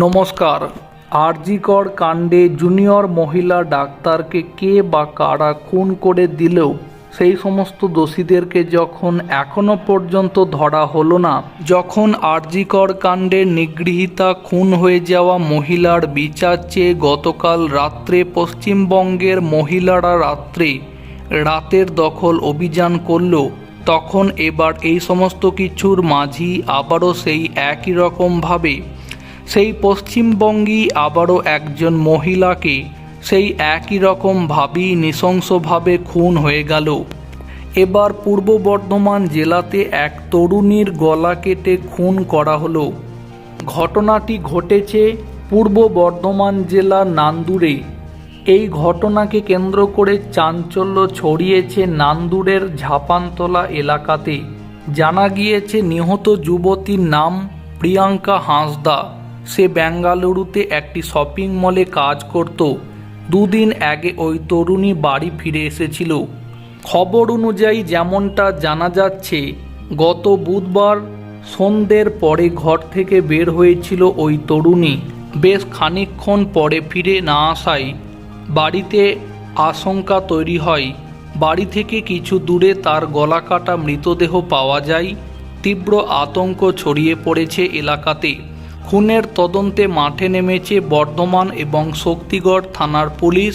নমস্কার। আরজিকর কাণ্ডে জুনিয়র মহিলা ডাক্তারকে কে বা কারা খুন করে দিলেও সেই সমস্ত দোষীদেরকে যখন এখনও পর্যন্ত ধরা হলো না, যখন আরজিকর কাণ্ডে নিগৃহীতা খুন হয়ে যাওয়া মহিলার বিচার চেয়ে গতকাল রাত্রে পশ্চিমবঙ্গের মহিলারা রাত্রে রাতের দখল অভিযান করল, তখন এবার এই সমস্ত কিছুর মাঝি আবারও সেই একই রকমভাবে সেই পশ্চিমবঙ্গী আবারও একজন মহিলাকে সেই একই রকমভাবেই নৃশংসভাবে খুন হয়ে গেল। এবার পূর্ব বর্ধমান জেলাতে এক তরুণীর গলা কেটে খুন করা হলো। ঘটনাটি ঘটেছে পূর্ব বর্ধমান জেলার নান্দুরে। এই ঘটনাকে কেন্দ্র করে চাঞ্চল্য ছড়িয়েছে নান্দুরের ঝাপানতলা এলাকাতে। জানা গিয়েছে, নিহত যুবতীর নাম প্রিয়াঙ্কা হাঁসদা। সে বেঙ্গালুরুতে একটি শপিং মলে কাজ করত। দুদিন আগে ওই তরুণী বাড়ি ফিরে এসেছিল। খবর অনুযায়ী যেমনটা জানা যাচ্ছে, গত বুধবার সন্ধ্যের পরে ঘর থেকে বের হয়েছিল ওই তরুণী। বেশ খানিকক্ষণ পরে ফিরে না আসায় বাড়িতে আশঙ্কা তৈরি হয়। বাড়ি থেকে কিছু দূরে তার গলা কাটা মৃতদেহ পাওয়া যায়। তীব্র আতঙ্ক ছড়িয়ে পড়েছে এলাকাতে। খুনের তদন্তে মাঠে নেমেছে বর্ধমান এবং শক্তিগড় থানার পুলিশ।